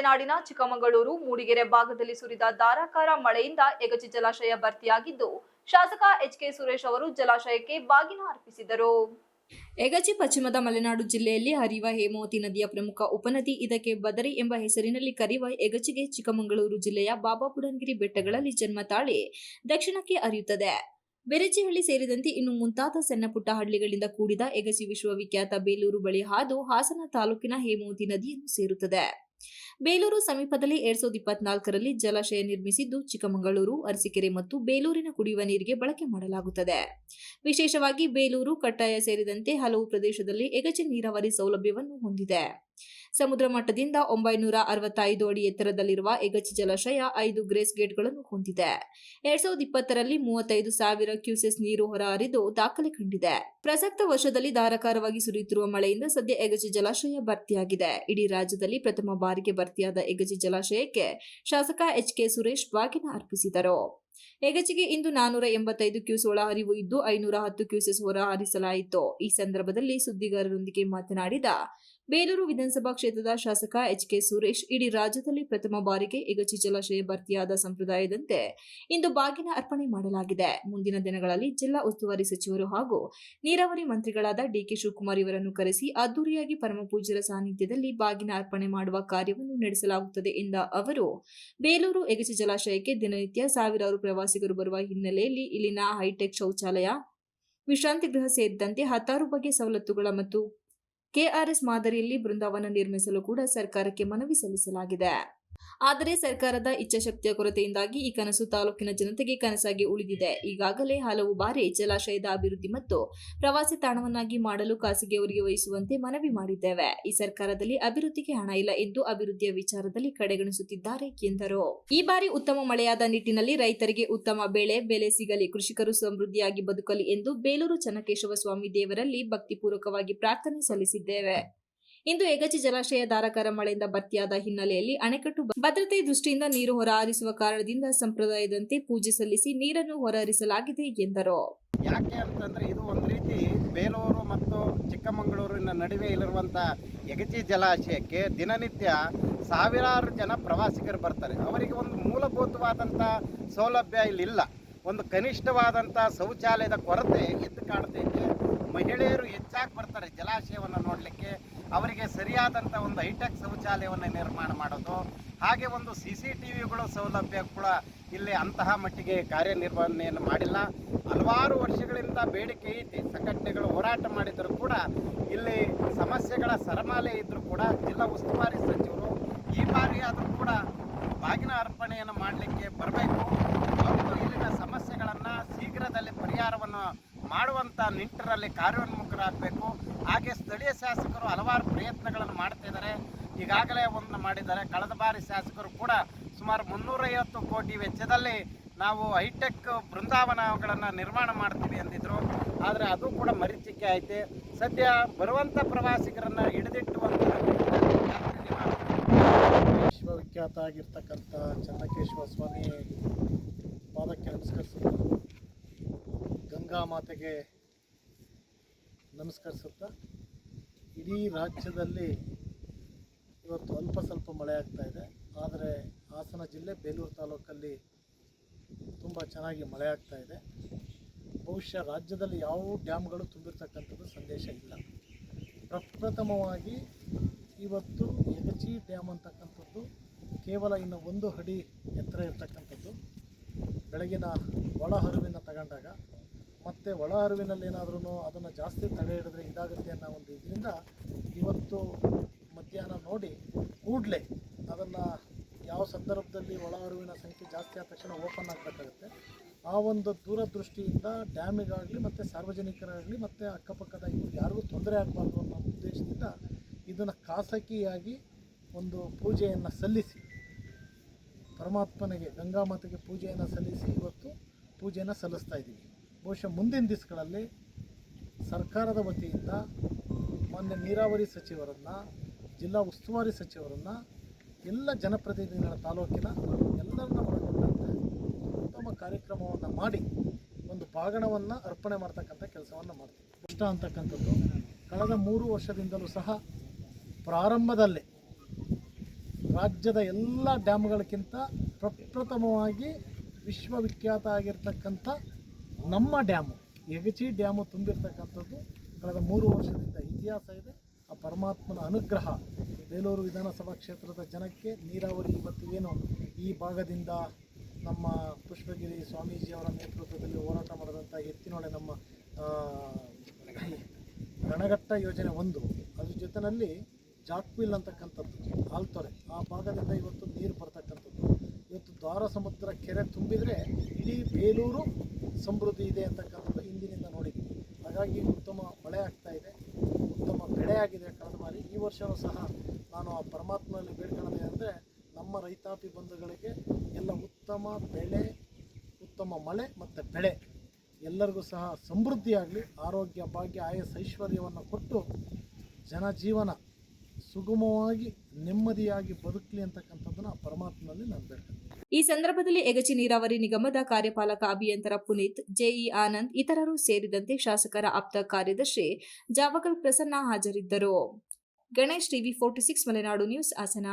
ಮಲೆನಾಡಿನ ಚಿಕ್ಕಮಗಳೂರು, ಮೂಡಿಗೆರೆ ಭಾಗದಲ್ಲಿ ಸುರಿದ ಧಾರಾಕಾರ ಮಳೆಯಿಂದ ಎಗಚಿ ಜಲಾಶಯ ಭರ್ತಿಯಾಗಿದ್ದು, ಶಾಸಕ ಎಚ್ ಕೆ ಸುರೇಶ್ ಅವರು ಜಲಾಶಯಕ್ಕೆ ಬಾಗಿನ ಅರ್ಪಿಸಿದರು. ಎಗಚಿ ಪಶ್ಚಿಮದ ಮಲೆನಾಡು ಜಿಲ್ಲೆಯಲ್ಲಿ ಹರಿಯುವ ಹೇಮಾವತಿ ನದಿಯ ಪ್ರಮುಖ ಉಪನದಿ ಇದಕ್ಕೆ ಬದರಿ ಎಂಬ ಹೆಸರಿನಲ್ಲಿ ಕರೆಯುವ ಎಗಚಿಗೆ ಚಿಕ್ಕಮಗಳೂರು ಜಿಲ್ಲೆಯ ಬಾಬಾಬುಡನ್ಗಿರಿ ಬೆಟ್ಟಗಳಲ್ಲಿ ಜನ್ಮ ತಾಳಿ ದಕ್ಷಿಣಕ್ಕೆ ಹರಿಯುತ್ತದೆ. ಬೆರಚಿಹಳ್ಳಿ ಸೇರಿದಂತೆ ಇನ್ನು ಮುಂತಾದ ಸಣ್ಣಪುಟ್ಟ ಹಳ್ಳಿಗಳಿಂದ ಕೂಡಿದ ಎಗಸಿ ವಿಶ್ವವಿಖ್ಯಾತ ಬೇಲೂರು ಬಳಿ ಹಾದು ಹಾಸನ ತಾಲೂಕಿನ ಹೇಮಾವತಿ ನದಿಯನ್ನು ಸೇರುತ್ತದೆ. ಬೇಲೂರು ಸಮೀಪದಲ್ಲಿ ಎರಡ್ ಸಾವಿರದ ಇಪ್ಪತ್ನಾಲ್ಕರಲ್ಲಿ ಜಲಾಶಯ ನಿರ್ಮಿಸಿದ್ದು ಚಿಕ್ಕಮಗಳೂರು, ಅರಸೀಕೆರೆ ಮತ್ತು ಬೇಲೂರಿನ ಕುಡಿಯುವ ನೀರಿಗೆ ಬಳಕೆ ಮಾಡಲಾಗುತ್ತದೆ. ವಿಶೇಷವಾಗಿ ಬೇಲೂರು ಕಟ್ಟಾಯ ಸೇರಿದಂತೆ ಹಲವು ಪ್ರದೇಶದಲ್ಲಿ ಎಗಚೆ ನೀರಾವರಿ ಸೌಲಭ್ಯವನ್ನು ಹೊಂದಿದೆ. ಸಮುದ್ರ ಮಟ್ಟದಿಂದ ಒಂಬೈನೂರ ಅರವತ್ತೈದು ಅಡಿ ಎತ್ತರದಲ್ಲಿರುವ ಎಗಚಿ ಜಲಾಶಯ ಐದು ಗ್ರೇಸ್ ಗೇಟ್ಗಳನ್ನು ಹೊಂದಿದೆ. ಎರಡ್ ಸಾವಿರದ ಇಪ್ಪತ್ತರಲ್ಲಿ ಮೂವತ್ತೈದು ಸಾವಿರ ಕ್ಯೂಸೆಸ್ ನೀರು ಹೊರಹರಿದು ದಾಖಲೆ ಕಂಡಿದೆ. ಪ್ರಸಕ್ತ ವರ್ಷದಲ್ಲಿ ಧಾರಾಕಾರವಾಗಿ ಸುರಿಯುತ್ತಿರುವ ಮಳೆಯಿಂದ ಸದ್ಯ ಎಗಜಿ ಜಲಾಶಯ ಭರ್ತಿಯಾಗಿದೆ. ಇಡೀ ರಾಜ್ಯದಲ್ಲಿ ಪ್ರಥಮ ಬಾರಿಗೆ ಭರ್ತಿಯಾದ ಎಗಜಿ ಜಲಾಶಯಕ್ಕೆ ಶಾಸಕ ಎಚ್ ಕೆ ಸುರೇಶ್ ಬಾಗಿನ ಅರ್ಪಿಸಿದರು. ಎಗಚಿಗೆ ಇಂದು ನಾನೂರ ಎಂಬತ್ತೈದು ಕ್ಯೂಸ್ ಒಳಹರಿವು ಇದ್ದು ಐನೂರ ಹತ್ತು ಕ್ಯೂಸೆಸ್ ಹೊರ ಹರಿಸಲಾಯಿತು. ಈ ಸಂದರ್ಭದಲ್ಲಿ ಸುದ್ದಿಗಾರರೊಂದಿಗೆ ಮಾತನಾಡಿದ ಬೇಲೂರು ವಿಧಾನಸಭಾ ಕ್ಷೇತ್ರದ ಶಾಸಕ ಎಚ್ ಕೆ ಸುರೇಶ್, ಇಡೀ ರಾಜ್ಯದಲ್ಲಿ ಪ್ರಥಮ ಬಾರಿಗೆ ಎಗಚಿ ಜಲಾಶಯ ಭರ್ತಿಯಾದ ಸಂಪ್ರದಾಯದಂತೆ ಇಂದು ಬಾಗಿನ ಅರ್ಪಣೆ ಮಾಡಲಾಗಿದೆ. ಮುಂದಿನ ದಿನಗಳಲ್ಲಿ ಜಿಲ್ಲಾ ಉಸ್ತುವಾರಿ ಸಚಿವರು ಹಾಗೂ ನೀರಾವರಿ ಮಂತ್ರಿಗಳಾದ ಡಿಕೆ ಶಿವಕುಮಾರ್ ಇವರನ್ನು ಕರೆಸಿ ಅದ್ದೂರಿಯಾಗಿ ಪರಮಪೂಜ್ಯರ ಸಾನ್ನಿಧ್ಯದಲ್ಲಿ ಬಾಗಿನ ಅರ್ಪಣೆ ಮಾಡುವ ಕಾರ್ಯವನ್ನು ನಡೆಸಲಾಗುತ್ತದೆ ಎಂದ ಅವರು, ಬೇಲೂರು ಎಗಚಿ ಜಲಾಶಯಕ್ಕೆ ದಿನನಿತ್ಯ ಸಾವಿರಾರು ಪ್ರವಾಸಿಗರು ಬರುವ ಹಿನ್ನೆಲೆಯಲ್ಲಿ ಇಲ್ಲಿನ ಹೈಟೆಕ್ ಶೌಚಾಲಯ, ವಿಶ್ರಾಂತಿ ಗೃಹ ಸೇರಿದಂತೆ ಹತ್ತಾರು ಬಗೆಯ ಸವಲತ್ತುಗಳ ಮತ್ತು ಕೆಆರ್ಎಸ್ ಮಾದರಿಯಲ್ಲಿ ಬೃಂದಾವನ ನಿರ್ಮಿಸಲು ಕೂಡ ಸರ್ಕಾರಕ್ಕೆ ಮನವಿ ಸಲ್ಲಿಸಲಾಗಿದೆ. ಆದರೆ ಸರ್ಕಾರದ ಇಚ್ಛಾಶಕ್ತಿಯ ಕೊರತೆಯಿಂದಾಗಿ ಈ ಕನಸು ತಾಲೂಕಿನ ಜನತೆಗೆ ಕನಸಾಗಿ ಉಳಿದಿದೆ. ಈಗಾಗಲೇ ಹಲವು ಬಾರಿ ಜಲಾಶಯದ ಅಭಿವೃದ್ಧಿ ಮತ್ತು ಪ್ರವಾಸಿ ತಾಣವನ್ನಾಗಿ ಮಾಡಲು ಖಾಸಗಿಯವರಿಗೆ ವಹಿಸುವಂತೆ ಮನವಿ ಮಾಡಿದ್ದೇವೆ. ಈ ಸರ್ಕಾರದಲ್ಲಿ ಅಭಿವೃದ್ಧಿಗೆ ಹಣ ಇಲ್ಲ ಎಂದು ಅಭಿವೃದ್ಧಿಯ ವಿಚಾರದಲ್ಲಿ ಕಡೆಗಣಿಸುತ್ತಿದ್ದಾರೆ ಎಂದರು. ಈ ಬಾರಿ ಉತ್ತಮ ಮಳೆಯಾದ ನಿಟ್ಟಿನಲ್ಲಿ ರೈತರಿಗೆ ಉತ್ತಮ ಬೆಳೆ, ಬೆಲೆ ಸಿಗಲಿ, ಕೃಷಿಕರು ಸಮೃದ್ಧಿಯಾಗಿ ಬದುಕಲಿ ಎಂದು ಬೇಲೂರು ಚನ್ನಕೇಶವ ಸ್ವಾಮಿ ದೇವರಲ್ಲಿ ಭಕ್ತಿಪೂರ್ವಕವಾಗಿ ಪ್ರಾರ್ಥನೆ ಸಲ್ಲಿಸಿದ್ದೇವೆ. ಇಂದು ಎಗಚಿ ಜಲಾಶಯ ಧಾರಾಕಾರ ಮಳೆಯಿಂದ ಭರ್ತಿಯಾದ ಹಿನ್ನೆಲೆಯಲ್ಲಿ ಅಣೆಕಟ್ಟು ಭದ್ರತೆ ದೃಷ್ಟಿಯಿಂದ ನೀರು ಹೊರಹರಿಸುವ ಕಾರಣದಿಂದ ಸಂಪ್ರದಾಯದಂತೆ ಪೂಜೆ ಸಲ್ಲಿಸಿ ನೀರನ್ನು ಹೊರಹರಿಸಲಾಗಿದೆ ಎಂದರು. ಯಾಕೆ ಅಂತಂದ್ರೆ ಇದು ಒಂದು ರೀತಿ ಬೇಲೂರು ಮತ್ತು ಚಿಕ್ಕಮಗಳೂರಿನ ನಡುವೆ ಇಲ್ಲಿರುವಂಥ ಎಗಚಿ ಜಲಾಶಯಕ್ಕೆ ದಿನನಿತ್ಯ ಸಾವಿರಾರು ಜನ ಪ್ರವಾಸಿಗರು ಬರ್ತಾರೆ. ಅವರಿಗೆ ಒಂದು ಮೂಲಭೂತವಾದಂಥ ಸೌಲಭ್ಯ ಇಲ್ಲಿಲ್ಲ. ಒಂದು ಕನಿಷ್ಠವಾದಂಥ ಶೌಚಾಲಯದ ಕೊರತೆ ಎದ್ದು ಕಾಣ್ತೈತೆ. ಮಹಿಳೆಯರು ಹೆಚ್ಚಾಗಿ ಬರ್ತಾರೆ ಜಲಾಶಯವನ್ನು ನೋಡಲಿಕ್ಕೆ. ಅವರಿಗೆ ಸರಿಯಾದಂಥ ಒಂದು ಹೈಟೆಕ್ ಶೌಚಾಲಯವನ್ನು ನಿರ್ಮಾಣ ಮಾಡೋದು, ಹಾಗೆ ಒಂದು ಸಿ ಸಿ ಟಿ ವಿಗಳು ಸೌಲಭ್ಯ ಕೂಡ ಇಲ್ಲಿ ಅಂತಹ ಮಟ್ಟಿಗೆ ಕಾರ್ಯನಿರ್ವಹಣೆಯನ್ನು ಮಾಡಿಲ್ಲ. ಹಲವಾರು ವರ್ಷಗಳಿಂದ ಬೇಡಿಕೆ ಐತಿ ಸಂಘಟನೆಗಳು ಹೋರಾಟ ಮಾಡಿದರೂ ಕೂಡ ಇಲ್ಲಿ ಸಮಸ್ಯೆಗಳ ಸರಮಾಲೆ ಇದ್ದರೂ ಕೂಡ ಜಿಲ್ಲಾ ಉಸ್ತುವಾರಿ ಸಚಿವರು ಈ ಬಾರಿಯಾದರೂ ಕೂಡ ಬಾಗಿನ ಅರ್ಪಣೆಯನ್ನು ಮಾಡಲಿಕ್ಕೆ ಬರಬೇಕು ಮತ್ತು ಇಲ್ಲಿನ ಸಮಸ್ಯೆಗಳನ್ನು ಶೀಘ್ರದಲ್ಲಿ ಪರಿಹಾರವನ್ನು ಮಾಡುವಂಥ ನಿಂಟರಲ್ಲಿ ಕಾರ್ಯೋನ್ಮುಖರಾಗಬೇಕು. ಹಾಗೆ ಸ್ಥಳೀಯ ಶಾಸಕರು ಹಲವಾರು ಪ್ರಯತ್ನಗಳನ್ನು ಮಾಡ್ತಿದ್ದಾರೆ ಈಗಾಗಲೇ ಒಂದು ಮಾಡಿದ್ದಾರೆ. ಕಳೆದ ಬಾರಿ ಶಾಸಕರು ಕೂಡ ಸುಮಾರು ಮುನ್ನೂರೈವತ್ತು ಕೋಟಿ ವೆಚ್ಚದಲ್ಲಿ ನಾವು ಹೈಟೆಕ್ ಬೃಂದಾವನಗಳನ್ನು ನಿರ್ಮಾಣ ಮಾಡ್ತೀವಿ ಅಂದಿದ್ರು. ಆದರೆ ಅದು ಕೂಡ ಮರೀಚಿಕೆ ಐತೆ ಸದ್ಯ ಬರುವಂಥ ಪ್ರವಾಸಿಗರನ್ನು ಹಿಡಿದಿಟ್ಟುವಂಥ ವಿಶ್ವವಿಖ್ಯಾತ ಆಗಿರ್ತಕ್ಕಂಥ ಚನ್ನಕೇಶ್ವರ ಸ್ವಾಮಿ ಪಾದಕ್ಕೆ ನಮಸ್ಕರಿಸುತ್ತಾ ಗಂಗಾ ಮಾತೆಗೆ ನಮಸ್ಕರಿಸುತ್ತಾ, ಇಡೀ ರಾಜ್ಯದಲ್ಲಿ ಇವತ್ತು ಅಲ್ಪ ಸ್ವಲ್ಪ ಮಳೆ ಆಗ್ತಾ ಇದೆ. ಆದರೆ ಹಾಸನ ಜಿಲ್ಲೆ ಬೇಲೂರು ತಾಲೂಕಲ್ಲಿ ತುಂಬ ಚೆನ್ನಾಗಿ ಮಳೆ ಆಗ್ತಾ ಇದೆ. ಬಹುಶಃ ರಾಜ್ಯದಲ್ಲಿ ಯಾವ ಡ್ಯಾಮ್ಗಳು ತುಂಬಿರ್ತಕ್ಕಂಥದ್ದು ಸಂದೇಶ ಇಲ್ಲ. ಪ್ರಪ್ರಥಮವಾಗಿ ಇವತ್ತು ಯಗಚಿ ಡ್ಯಾಮ್ ಅಂತಕ್ಕಂಥದ್ದು ಕೇವಲ ಇನ್ನು ಒಂದು ಅಡಿ ಎತ್ತರ ಇರ್ತಕ್ಕಂಥದ್ದು. ಬೆಳಗಿನ ಒಳಹರಿವಿನ ತಗೊಂಡಾಗ ಮತ್ತು ಒಳಹರಿವಿನಲ್ಲಿ ಏನಾದ್ರೂ ಅದನ್ನು ಜಾಸ್ತಿ ತಡೆ ಹಿಡಿದ್ರೆ ಇದಾಗುತ್ತೆ ಅನ್ನೋ ಒಂದು ಇದರಿಂದ ಇವತ್ತು ಮಧ್ಯಾಹ್ನ ನೋಡಿ ಕೂಡಲೇ ಅದನ್ನು ಯಾವ ಸಂದರ್ಭದಲ್ಲಿ ಒಳ ಅರಿವಿನ ಸಂಖ್ಯೆ ಜಾಸ್ತಿ ಆದ ತಕ್ಷಣ ಓಪನ್ ಆಗಬೇಕಾಗುತ್ತೆ. ಆ ಒಂದು ದೂರದೃಷ್ಟಿಯಿಂದ ಡ್ಯಾಮಿಗಾಗಲಿ ಮತ್ತು ಸಾರ್ವಜನಿಕರಾಗಲಿ ಮತ್ತು ಅಕ್ಕಪಕ್ಕದ ಇವ್ರಿಗೆ ಯಾರಿಗೂ ತೊಂದರೆ ಆಗಬಾರ್ದು ಅನ್ನೋ ಉದ್ದೇಶದಿಂದ ಇದನ್ನು ಖಾಸಗಿಯಾಗಿ ಒಂದು ಪೂಜೆಯನ್ನು ಸಲ್ಲಿಸಿ, ಪರಮಾತ್ಮನಿಗೆ ಗಂಗಾ ಮಾತೆಗೆ ಪೂಜೆಯನ್ನು ಸಲ್ಲಿಸಿ ಇವತ್ತು ಪೂಜೆಯನ್ನು ಸಲ್ಲಿಸ್ತಾ ಇದ್ದೀವಿ. ಬಹುಶಃ ಮುಂದಿನ ದಿವಸಗಳಲ್ಲಿ ಸರ್ಕಾರದ ವತಿಯಿಂದ ಮಾನ್ಯ ನೀರಾವರಿ ಸಚಿವರನ್ನು, ಜಿಲ್ಲಾ ಉಸ್ತುವಾರಿ ಸಚಿವರನ್ನು, ಎಲ್ಲ ಜನಪ್ರತಿನಿಧಿಗಳ ತಾಲೂಕಿನ ಎಲ್ಲರನ್ನ ಒಳಗೊಂಡಂತೆ ಉತ್ತಮ ಕಾರ್ಯಕ್ರಮವನ್ನು ಮಾಡಿ ಒಂದು ಪಾಗಣವನ್ನು ಅರ್ಪಣೆ ಮಾಡ್ತಕ್ಕಂಥ ಕೆಲಸವನ್ನು ಮಾಡ್ತೀವಿ. ಇಷ್ಟ ಅಂತಕ್ಕಂಥದ್ದು ಕಳೆದ ಮೂರು ವರ್ಷದಿಂದಲೂ ಸಹ ಪ್ರಾರಂಭದಲ್ಲೇ ರಾಜ್ಯದ ಎಲ್ಲ ಡ್ಯಾಮ್ಗಳಕ್ಕಿಂತ ಪ್ರಪ್ರಥಮವಾಗಿ ವಿಶ್ವವಿಖ್ಯಾತ ಆಗಿರ್ತಕ್ಕಂಥ ನಮ್ಮ ಡ್ಯಾಮು ಯಗಚಿ ಡ್ಯಾಮು ತುಂಬಿರ್ತಕ್ಕಂಥದ್ದು ಕಳೆದ ಮೂರು ವರ್ಷದಿಂದ ಇತಿಹಾಸ ಇದೆ. ಆ ಪರಮಾತ್ಮನ ಅನುಗ್ರಹ ಬೇಲೂರು ವಿಧಾನಸಭಾ ಕ್ಷೇತ್ರದ ಜನಕ್ಕೆ ನೀರಾವರಿ ಇವತ್ತು ಏನು ಈ ಭಾಗದಿಂದ ನಮ್ಮ ಪುಷ್ಪಗಿರಿ ಸ್ವಾಮೀಜಿಯವರ ನೇತೃತ್ವದಲ್ಲಿ ಹೋರಾಟ ಮಾಡಿದಂಥ ಎತ್ತಿನೊಳೆ ನಮ್ಮ ರಣಘಟ್ಟ ಯೋಜನೆ ಒಂದು. ಅದ್ರ ಜೊತೆಯಲ್ಲಿ ಜಾಕ್ವಿಲ್ ಅಂತಕ್ಕಂಥದ್ದು, ಆಲ್ತೊರೆ. ಆ ಭಾಗದಿಂದ ಇವತ್ತು ನೀರು ಬರ್ತಕ್ಕಂಥದ್ದು. ಇವತ್ತು ದ್ವಾರ ಸಮುದ್ರ ಕೆರೆ ತುಂಬಿದರೆ ಇಡೀ ಬೇಲೂರು ಸಮೃದ್ಧಿ ಇದೆ ಅಂತಕ್ಕಂಥದ್ದು ಹಿಂದಿನಿಂದ ನೋಡಿದ್ದೀವಿ ಹಾಗಾಗಿ ಉತ್ತಮ ಮಳೆ ಆಗ್ತಾ ಇದೆ, ಉತ್ತಮ ಬೆಳೆ ಆಗಿದೆ ಕಳೆದ ಬಾರಿ. ಈ ವರ್ಷವೂ ಸಹ ನಾನು ಆ ಪರಮಾತ್ಮನಲ್ಲಿ ಬೇಡ್ಕೊಳ್ಳೋದು ಅಂದರೆ ನಮ್ಮ ರೈತಾಪಿ ಬಂಧುಗಳಿಗೆ ಎಲ್ಲ ಉತ್ತಮ ಬೆಳೆ, ಉತ್ತಮ ಮಳೆ ಮತ್ತು ಬೆಳೆ ಎಲ್ಲರಿಗೂ ಸಹ ಸಮೃದ್ಧಿಯಾಗಲಿ ಆರೋಗ್ಯ, ಭಾಗ್ಯ ಆಯಸ್ ಐಶ್ವರ್ಯವನ್ನು ಕೊಟ್ಟು ಜನಜೀವನ ಸುಗಮವಾಗಿ ನೆಮ್ಮದಿಯಾಗಿ ಬದುಕಲಿ ಅಂತಕ್ಕಂಥದ್ದನ್ನು ಪರಮಾತ್ಮನಲ್ಲಿ ನಾನು ಬೇಡ್ತೀನಿ ಈ ಸಂದರ್ಭದಲ್ಲಿ ಎಗಚಿ ನೀರಾವರಿ ನಿಗಮದ ಕಾರ್ಯಪಾಲಕ ಅಭಿಯಂತರ ಪುನೀತ್, ಜೆಇ ಆನಂದ್ ಇತರರು ಸೇರಿದಂತೆ ಶಾಸಕರ ಆಪ್ತ ಕಾರ್ಯದರ್ಶಿ ಜಾವಗಲ್ ಪ್ರಸನ್ನ ಹಾಜರಿದ್ದರು. Ganesh TV forty six Malenadu news Hassan.